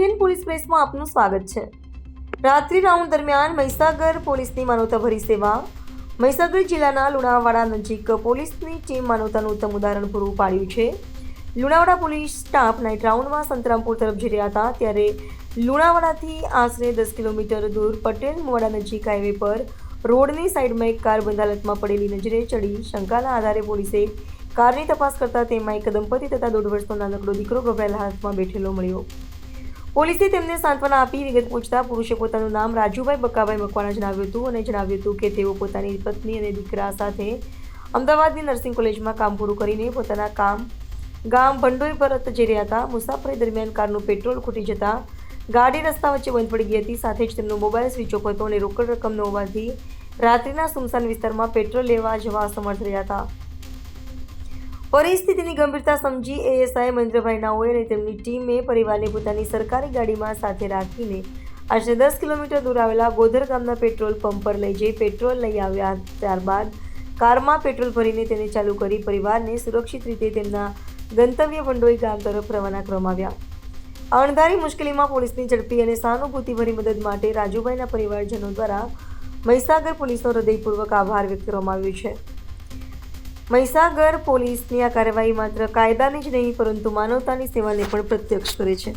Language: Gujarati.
ઇન્ડિયન પોલીસ પ્રેસમાં આપનું સ્વાગત છે. રાત્રિ રાઉન્ડ દરમિયાન મહીસાગર પોલીસની માનવતાભરી સેવા. મહીસાગર જિલ્લાના લુણાવાડા નજીક પોલીસની ટીમ માનવતાનું ઉત્તમ ઉદાહરણ પૂરું પાડ્યું છે. લુણાવાડા પોલીસ સ્ટાફ નાઇટ રાઉન્ડમાં સંતરામપુર તરફ જઈ રહ્યા હતા, ત્યારે લુણાવાડાથી આશરે દસ કિલોમીટર દૂર પટેલ મોવાડા નજીક હાઈવે પર રોડની સાઈડમાં એક કાર બંધ હાલતમાં પડેલી નજરે ચડી. શંકાના આધારે પોલીસે કારની તપાસ કરતા તેમાં એક દંપતી તથા દોઢ વર્ષનો નાનકડો દીકરો ગભરાયેલા હાથમાં બેઠેલો મળ્યો. પોલીસે તેમને સાંત્વના આપી વિગત પૂછતા પુરુષે પોતાનું નામ રાજુભાઈ બક્કાભાઈ મકવાણા જણાવ્યું હતું અને જણાવ્યું હતું કે તેઓ પોતાની પત્ની અને દીકરા સાથે અમદાવાદની નર્સિંગ કોલેજમાં કામ પૂરું કરીને પોતાના કામ, ગામ ભંડોઈ પરત જઈ રહ્યા હતા. મુસાફરી દરમિયાન કારનું પેટ્રોલ ખૂટી જતા ગાડી રસ્તા વચ્ચે બંધ પડી ગઈ હતી. સાથે જ તેમનો મોબાઈલ સ્વિચ ઓફ હતો અને રોકડ રકમ ન હોવાથી રાત્રિના સુમસાન વિસ્તારમાં પેટ્રોલ લેવા જવા અસમર્થ રહ્યા હતા. પરિસ્થિતિની ગંભીરતા સમજી એએસઆઈ મહેન્દ્રભાઈ નાઓએ અને તેમની ટીમે પરિવારને પોતાની સરકારી ગાડીમાં સાથે રાખીને આશરે દસ કિલોમીટર દૂર આવેલા ગોધર ગામના પેટ્રોલ પંપ પર લઈ જઈ પેટ્રોલ લઈ આવ્યા ત્યારબાદ કારમાં પેટ્રોલ ભરીને તેને ચાલુ કરી પરિવારને સુરક્ષિત રીતે તેમના ગંતવ્ય વંડોઈ ગામ તરફ રવાના કરવામાં આવ્યા. અણધારી મુશ્કેલીમાં પોલીસની ઝડપી અને સહાનુભૂતિભરી મદદ માટે રાજુભાઈના પરિવારજનો દ્વારા મહીસાગર પોલીસનો હૃદયપૂર્વક આભાર વ્યક્ત કરવામાં આવ્યો છે. મહીસાગર પોલીસની આ કાર્યવાહી માત્ર કાયદાની જ નહીં, પરંતુ માનવતાની સેવાને પણ પ્રત્યક્ષ કરે છે.